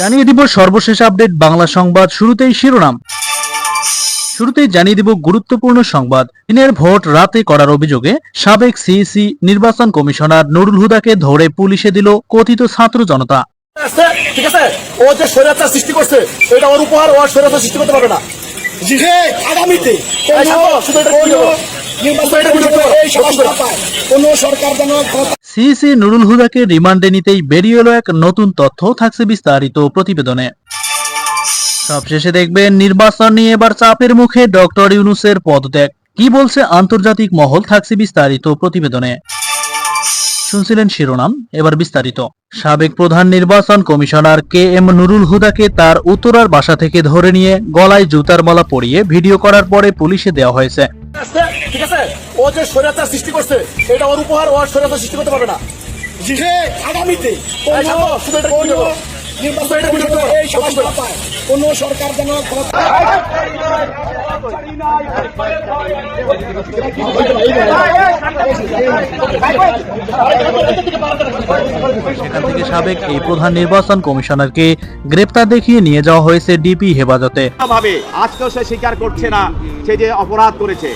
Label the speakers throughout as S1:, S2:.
S1: জানিয়ে দিব সর্বশেষ আপডেট বাংলা সংবাদ শুরুতেই শিরোনাম। শুরুতেই জানিয়ে দিব গুরুত্বপূর্ণ সংবাদ। দিনের ভোট রাতে করার অভিযোগে সাবেক সিইসি নির্বাচন কমিশনার নুরুল হুদাকে ধরে পুলিশে দিল কথিত ছাত্র জনতা।
S2: ঠিক আছে ও যে সৃষ্টি করছে, এটা ওর উপহার ও সৃষ্টি করতে পারবে না।
S3: যে আগামীতে
S1: সিইসি নুরুল হুদাকে রিমান্ডে নিতেই বেরিয়ে এলো এক নতুন তথ্য থাকছে বিস্তারিত প্রতিবেদনে। সবশেষে দেখবেন নির্বাচন নিয়ে এবার চাপের মুখে ডক্টর ইউনুসের পদত্যাগ। কি বলছে আন্তর্জাতিক মহল থাকছে বিস্তারিত প্রতিবেদনে। শুনছিলেন শিরোনাম এবার বিস্তারিত। সাবেক প্রধান নির্বাচন কমিশনার কে এম নুরুল হুদাকে তার উত্তরার বাসা থেকে ধরে নিয়ে গলায় জুতার মালা পরিয়ে ভিডিও করার পরে পুলিশে দেওয়া হয়েছে।
S2: ঠিক আছে? ও যে স্বৈরাচার সৃষ্টি করছে এটা ওর উপহার ও স্বৈরাচার সৃষ্টি করতে পারবে না।
S3: যে আগামীতে। নির্বাচন কোন সরকার যেন
S1: সেখান থেকে সাবেক এই প্রধান নির্বাচন কমিশনারকে গ্রেপ্তার দেখিয়ে নিয়ে যাওয়া হয়েছে ডিপি হেফাজতে।
S4: ভাবে আজকেও সে স্বীকার করছে না সে যে অপরাধ করেছে।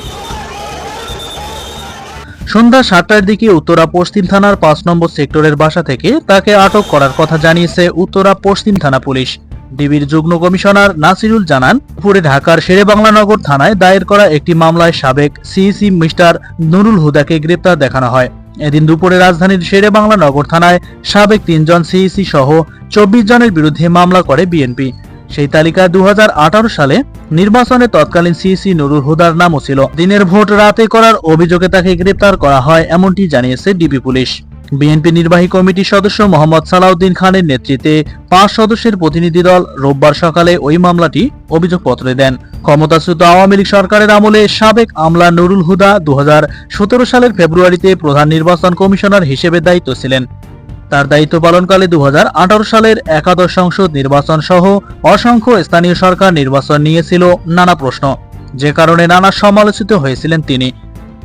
S1: সন্ধ্যা সাতটার দিকে উত্তরা পশ্চিম থানার পাঁচ নম্বর সেক্টরের বাসা থেকে তাকে আটক করার কথা জানিয়েছে উত্তরা পশ্চিম থানা পুলিশ। ডিবির যুগ্ম কমিশনার নাসিরুল জানান, দুপুরে ঢাকার শেরেবাংলা নগর থানায় দায়ের করা একটি মামলায় সাবেক সিইসি মিস্টার নুরুল হুদাকে গ্রেপ্তার দেখানো হয়। এদিন দুপুরে রাজধানীর শেরেবাংলা নগর থানায় সাবেক তিনজন সিইসি সহ চব্বিশ জনের বিরুদ্ধে মামলা করে বিএনপি। সেই তালিকায় দু হাজার আঠারো সালে নির্বাচনে তৎকালীন সিইসি নুরুল হুদার নামও ছিল। দিনের ভোট রাতে করার অভিযোগে তাকে গ্রেপ্তার করা হয়, এমনটি জানিয়েছে ডিবি পুলিশ। বিএনপি নির্বাহী কমিটির সদস্য মোহাম্মদ সালাউদ্দিন খানের নেতৃত্বে পাঁচ সদস্যের প্রতিনিধি দল রোববার সকালে ওই মামলাটি অভিযোগপত্রে দেন। ক্ষমতাচ্যুত আওয়ামী লীগ সরকারের আমলে সাবেক আমলা নুরুল হুদা দু হাজার সতেরো সালের ফেব্রুয়ারিতে প্রধান নির্বাচন কমিশনার হিসেবে দায়িত্ব ছিলেন। তার দায়িত্ব পালনকালে দু হাজার আঠারো সালের একাদশ সংসদ নির্বাচন সহ অসংখ্য স্থানীয় সরকার নির্বাচন নিয়েছিল নানা প্রশ্ন। যে কারণে নানা সমালোচিত হয়েছিলেন তিনি।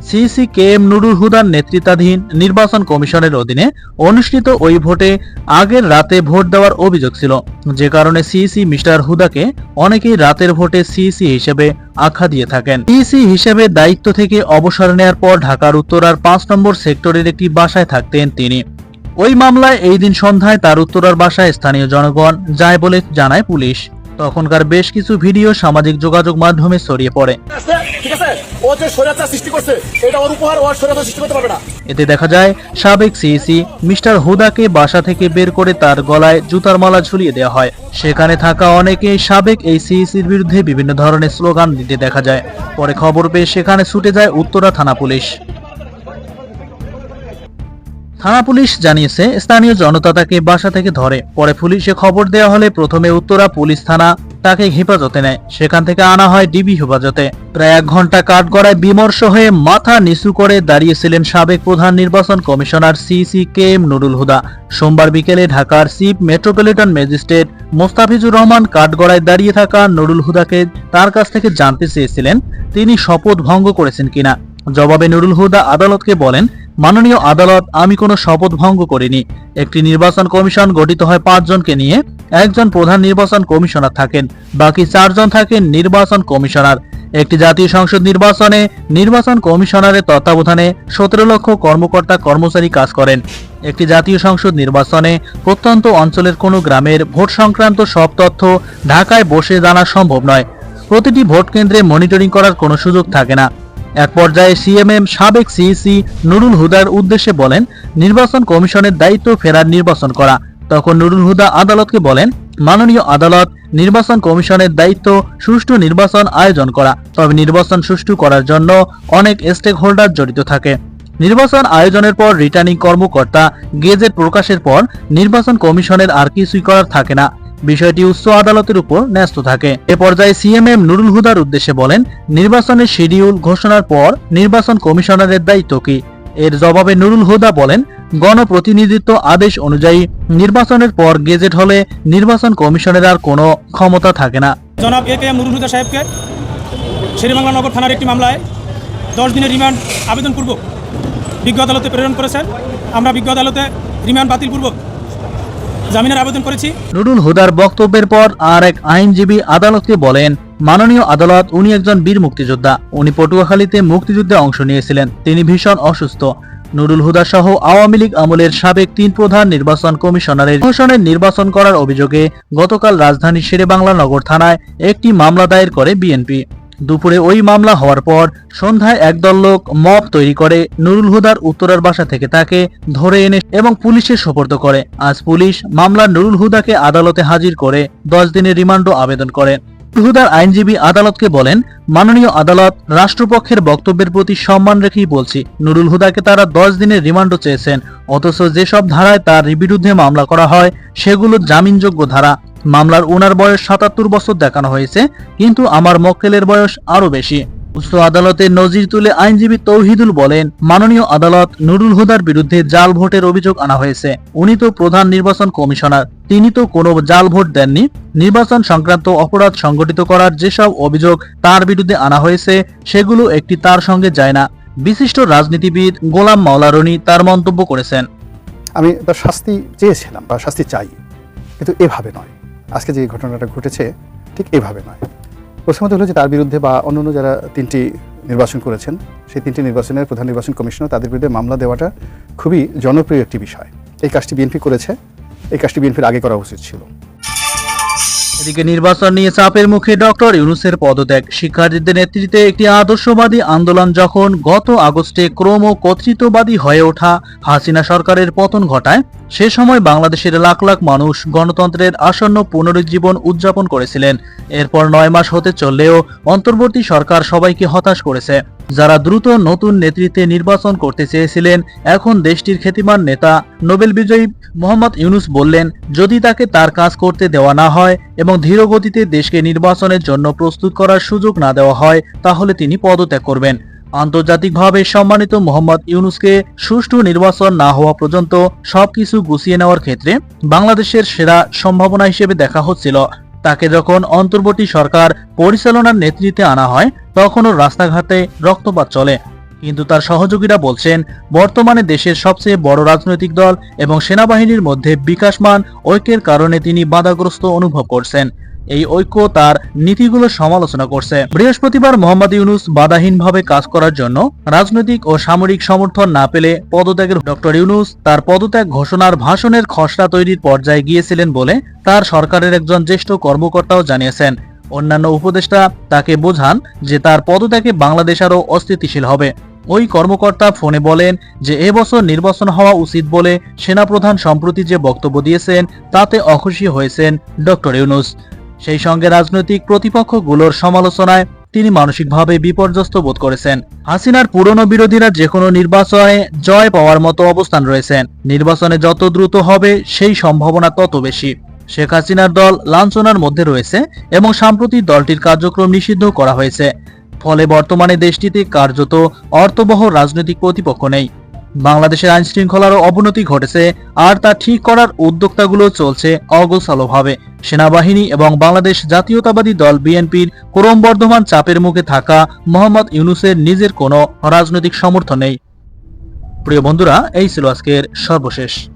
S1: সিসি কে এম নুরুল হুদার নেতৃত্বাধীন নির্বাচন কমিশনের অধীনে অনুষ্ঠিত ওই ভোটে আগের রাতে ভোট দেওয়ার অভিযোগ ছিল। যে কারণে সিইসি মিস্টার হুদাকে অনেকেই রাতের ভোটে সিসি হিসেবে আখ্যা দিয়ে থাকেন। সিসি হিসেবে দায়িত্ব থেকে অবসর নেয়ার পর ঢাকার উত্তরার পাঁচ নম্বর সেক্টরের একটি বাসায় থাকতেন তিনি। ওই মামলায় এই দিন সন্ধ্যায় তার উত্তরার বাসায় স্থানীয় জনগণ যায় বলে জানায় পুলিশ। তখনকার বেশ কিছু ভিডিও সামাজিক যোগাযোগ মাধ্যমে ছড়িয়ে পড়ে।
S2: ঠিক আছে? ও যে সৃষ্টি করছে এটা ওর উপহার ও আর স্বৈরাচার সৃষ্টি করতে পারবে না।
S1: এতে দেখা যায় সাবেক সিইসি মিস্টার হুদাকে বাসা থেকে বের করে তার গলায় জুতার মালা ঝুলিয়ে দেওয়া হয়। সেখানে থাকা অনেকেই সাবেক এই সিইসির বিরুদ্ধে বিভিন্ন ধরনের স্লোগান দিতে দেখা যায়। পরে খবর পেয়ে সেখানে ছুটে যায় উত্তরা থানা পুলিশ। থানা পুলিশ জানিয়েছে, স্থানীয় জনতা তাকে বাসা থেকে ধরে। পরে পুলিশে খবর দেওয়া হলে প্রথমে উত্তরা পুলিশ থানা তাকে হেফাজতে নেয়। সেখান থেকে আনা হয় ডিবি হেফাজতে। প্রায় এক ঘণ্টা কাঠগড়ায় বিমর্ষ হয়ে মাথা নিচু করে দাঁড়িয়েছিলেন সাবেক প্রধান নির্বাচন কমিশনার সিসি কে এম নুরুল হুদা। সোমবার বিকেলে ঢাকার chief metropolitan magistrate Mostafizur Rahman কাঠগড়ায় দাঁড়িয়ে থাকা নুরুল হুদাকে তার কাছ থেকে জানতে চেয়েছিলেন, তিনি শপথ ভঙ্গ করেছেন কিনা। জবাবে নুরুল হুদা আদালতকে বলেন মাননীয় আদালত আমি কোনো শপথ ভঙ্গ করিনি। একটি নির্বাচন কমিশন গঠিত হয় পাঁচজনকে নিয়ে। একজন প্রধান নির্বাচন কমিশনার থাকেন, বাকি চারজন থাকেন নির্বাচন কমিশনার। একটি জাতীয় সংসদ নির্বাচনে নির্বাচন কমিশনারের তত্ত্বাবধানে সতেরো লক্ষ কর্মকর্তা কর্মচারী কাজ করেন। একটি জাতীয় সংসদ নির্বাচনে প্রত্যন্ত অঞ্চলের কোনো গ্রামের ভোট সংক্রান্ত সব তথ্য ঢাকায় বসে জানা সম্ভব নয়। প্রতিটি ভোট কেন্দ্রে মনিটরিং করার কোনো সুযোগ থাকে না। এক পর্যায়ে সিএমএম সাবেক সিইসি নুরুল হুদার উদ্দেশ্যে বলেন, নির্বাচন কমিশনের দায়িত্ব ফেরার নির্বাচন করা। তখন নুরুল হুদা আদালতকে বলেন, মাননীয় আদালত নির্বাচন কমিশনের দায়িত্ব সুষ্ঠু নির্বাচন আয়োজন করা। তবে নির্বাচন সুষ্ঠু করার জন্য অনেক স্টেক হোল্ডার জড়িত থাকে। নির্বাচন আয়োজনের পর রিটার্নিং কর্মকর্তা গেজেট প্রকাশের পর নির্বাচন কমিশনের আর কিছুই করার থাকে না। বিষয়টি উচ্চ আদালতের উপর ন্যস্ত থাকে। এ পর্যায়ে সিএমএম নুরুল হুদার উদ্দেশ্যে বলেন নির্বাচনের শিডিউল ঘোষণার পর নির্বাচন কমিশনারের দায়িত্ব কি? এর জবাবে নুরুল হুদা বলেন, গণপ্রতিনিধিত্ব আদেশ অনুযায়ী নির্বাচনের পর গেজেট হলে নির্বাচন কমিশনের আর কোনো ক্ষমতা থাকে না।
S5: জনাব এ কে এম নুরুল হুদা সাহেবকে শেরিবাংলা নগর থানার একটি মামলায় দশ দিনের রিমান্ড আবেদনপূর্বক বিজ্ঞ আদালতে প্রেরণ করেছেন। আমরা বিজ্ঞ আদালতে রিমান্ড বাতিলপূর্বক জামিনের আবেদন করেছি।
S1: নুরুল হুদার বক্তব্যের পর আর এক আইনজীবী আদালতকে বলেন, মাননীয় আদালত উনি একজন বীর মুক্তিযোদ্ধা। উনি পটুয়াখালীতে মুক্তিযুদ্ধে অংশ নিয়েছিলেন। তিনি ভীষণ অসুস্থ। নুরুল হুদা সহ আওয়ামী লীগ আমলের সাবেক তিন প্রধান নির্বাচন কমিশনারের প্রশাসনের নির্বাচন করার অভিযোগে গতকাল রাজধানী শেরেবাংলা নগর থানায় একটি মামলা দায়ের করে বিএনপি। দুপুরে ওই মামলা হওয়ার পর সন্ধ্যায় একদল লোক মব তৈরি করে নুরুল হুদার উত্তরার বাসা থেকে তাকে ধরে এনে এবং পুলিশে সোপর্দ করে। আজ পুলিশ মামলা নুরুল হুদাকে আদালতে হাজির করে দশ দিনের রিমান্ডও আবেদন করে। হুদার আইনজীবী আদালতকে বলেন, মাননীয় আদালত রাষ্ট্রপক্ষের বক্তব্যের প্রতি সম্মান রেখেই বলছি, নুরুল হুদাকে তারা দশ দিনের রিমান্ডও চেয়েছেন, অথচ যেসব ধারায় তার বিরুদ্ধে মামলা করা হয়, সেগুলো জামিনযোগ্য ধারা। মামলার বয়স সাতাত্তর বছর দেখানো হয়েছে, কিন্তু আমার মক্কেলের বয়স আরও বেশি। উচ্চ আদালতে নজির তুলে আইনজীবী তৌহিদুল বলেন, মাননীয় আদালত নুরুল হুদার বিরুদ্ধে জাল ভোটের অভিযোগ আনা হয়েছে। উনি তো প্রধান নির্বাচন কমিশনার, তিনি তো কোনো জাল ভোট দেননি। নির্বাচন সংক্রান্ত অপরাধ সংগঠিত করার যেসব অভিযোগ তার বিরুদ্ধে আনা হয়েছে, সেগুলো একটি তার সঙ্গে যায় না। বিশিষ্ট রাজনীতিবিদ গোলাম মাওলারনি তার মন্তব্য করেছেন।
S6: আমি তার শাস্তি চেয়েছিলাম, বা শাস্তি চাই, কিন্তু এভাবে নয়। আজকে যে ঘটনাটা ঘটেছে, ঠিক এভাবে নয়। প্রথমত হলো যে তার বিরুদ্ধে বা অন্যান্য যারা তিনটি নির্বাচন করেছেন, সেই তিনটি নির্বাচনের প্রধান নির্বাচন কমিশনার তাদের বিরুদ্ধে মামলা দেওয়াটা খুবই জনপ্রিয় একটি বিষয়। এই কাজটি বিএনপি করেছে, এই কাজটি বিএনপির আগে করা উচিত ছিল।
S1: এদিকে নির্বাচন নিয়ে চাপের মুখে ডক্টর ইউনুসের পদত্যাগ। শিক্ষার্থীদের নেতৃত্বে একটি আদর্শবাদী আন্দোলন যখন গত আগস্টে ক্রম কর্তৃত্ববাদী হয়ে ওঠা হাসিনা সরকারের পতন ঘটায়, সে সময় বাংলাদেশের লাখ লাখ মানুষ গণতন্ত্রের আসন্ন পুনরুজ্জীবন উদযাপন করেছিলেন। এরপর নয় মাস হতে চললেও অন্তর্বর্তী সরকার সবাইকে হতাশ করেছে। যারা দ্রুত নতুন নেতৃত্বে নির্বাচন করতে চেয়েছিলেন, এখন দেশটির খ্যাতিমান নেতা নোবেল বিজয়ী মোহাম্মদ ইউনুস বললেন, যদি তাকে তার কাজ করতে দেওয়া না হয় এবং ধীরগতিতে দেশকে নির্বাচনের জন্য প্রস্তুত করার সুযোগ না দেওয়া হয়, তাহলে তিনি পদত্যাগ করবেন। আন্তর্জাতিকভাবে সম্মানিত মোহাম্মদ ইউনুসকে সুষ্ঠু নির্বাচন না হওয়া পর্যন্ত সবকিছু গুছিয়ে নেওয়ার ক্ষেত্রে বাংলাদেশের সেরা সম্ভাবনা হিসেবে দেখা হচ্ছিল। তাকে যখন অন্তর্বর্তী সরকার পরিচালনার নেতৃত্বে আনা হয়, তখনও রাস্তাঘাটে রক্তপাত চলে। কিন্তু তার সহযোগীরা বলছেন, বর্তমানে দেশের সবচেয়ে বড় রাজনৈতিক দল এবং সেনাবাহিনীর মধ্যে বিকাশমান ঐক্যের কারণে তিনি বাধাগ্রস্ত অনুভব করছেন। এই ঐক্য তার নীতিগুলো সমালোচনা করছে। বৃহস্পতিবার মোহাম্মদ ইউনুস বাধাহীনভাবে কাজ করার জন্য রাজনৈতিক ও সামরিক সমর্থন না পেলে পদত্যাগের ডক্টর ইউনুস তার পদত্যাগ ঘোষণার ভাষণের খসড়া তৈরির পর্যায়ে গিয়েছিলেন বলে তার সরকারের একজন জ্যেষ্ঠ কর্মকর্তাও জানিয়েছেন। অন্যান্য উপদেষ্টা তাকে বোঝান যে তার পদত্যাগে বাংলাদেশ আরও অস্থিতিশীল হবে। ওই কর্মকর্তা ফোনে বলেন যে এবছর নির্বাচন হওয়া উচিত বলে সেনাপ্রধান সম্প্রতি যে বক্তব্য দিয়েছেন তাতে অখুশি হয়েছেন ডক্টর ইউনুস। সেই সঙ্গে রাজনৈতিক প্রতিপক্ষগুলোর সমালোচনায় তিনি মানসিকভাবে বিপর্যস্ত বোধ করেছেন। হাসিনার পুরনো বিরোধীরা যে কোনো নির্বাচনে জয় পাওয়ার মতো অবস্থান রয়েছেন। নির্বাচনে যত দ্রুত হবে, সেই সম্ভাবনা তত বেশি। শেখ হাসিনার দল লাঞ্ছনার মধ্যে রয়েছে এবং সাম্প্রতিক দলটির কার্যক্রম নিষিদ্ধ করা হয়েছে। ফলে বর্তমানে দেশটিতে কার্যত অর্থবহ রাজনৈতিক প্রতিপক্ষ নেই। বাংলাদেশের আইন শৃঙ্খলারও অবনতি ঘটেছে আর তা ঠিক করার উদ্যোক্তাগুলো চলছে অগোছালোভাবে। সেনাবাহিনী এবং বাংলাদেশ জাতীয়তাবাদী দল বিএনপির ক্রমবর্ধমান চাপের মুখে থাকা মোহাম্মদ ইউনুসের নিজের কোনো রাজনৈতিক সমর্থন নেই। প্রিয় বন্ধুরা, এই ছিল আজকের সর্বশেষ।